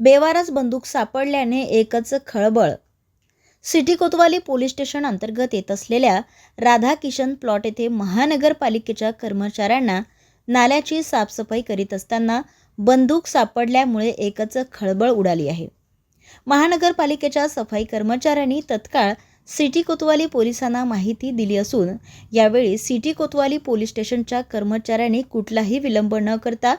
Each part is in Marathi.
बेवारस बंदूक सापडल्याने एकच खळबळ. सिटी कोतवाली पोलीस स्टेशन अंतर्गत येत असलेल्या राधा किशन प्लॉट येथे महानगरपालिकेच्या कर्मचाऱ्यांना नाल्याची साफसफाई करीत असताना बंदूक सापडल्यामुळे एकच खळबळ उडाली आहे. महानगरपालिकेच्या सफाई कर्मचाऱ्यांनी तत्काळ सिटी कोतवाली पोलिसांना माहिती दिली असून यावेळी सिटी कोतवाली पोलीस स्टेशनच्या कर्मचाऱ्यांनी कुठलाही विलंब न करता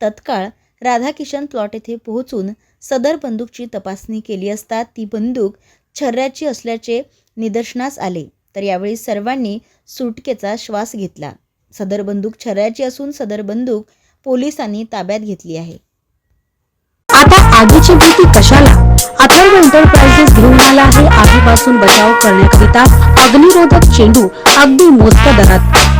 तत्काळ राधाकिशन प्लॉट येथे पोहोचून सदर बंदूकची तपासणी केली असता ती बंदूक छर्र्याची असल्याचे निदर्शनास आले. तर यावेळी सर्वांनी सुटकेचा श्वास घेतला. सदर बंदूक छर्र्याची असून सदर बंदूक पोलिसांनी ताब्यात घेतली आहे. आता आगीची भीती कशाला? अथर्व एंटरप्राइजेस घेऊन आला आहे. आगीपासून बचाव करण्याकरिता अग्निरोधक चेंडू अगदी मोजक्या दरात.